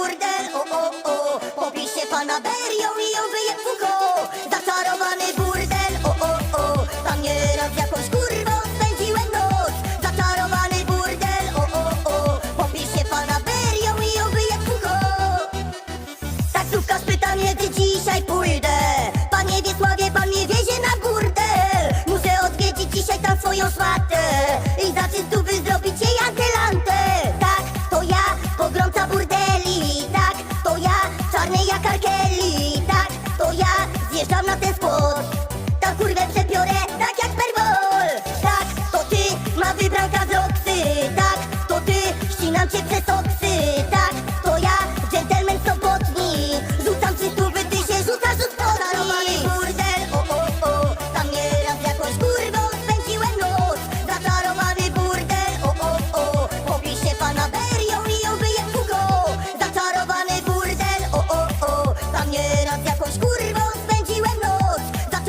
burdel, o o o Popisie fanaberią i ją wyje puko Zaczarowany burdel, o o o Tam nieraz jakąś kurwą spędziłem noc. Zaczarowany burdel, o o o Popisie fanaberią i ją wyje puko Taksówkarz pyta mnie, gdy dzisiaj pójdę wjeżdżam na ten spot. Tam kurwę przebiorę, tak jak perwol. Tak, to ty, ma wybranka z Roxy Tak, to ty, ścinam cię przez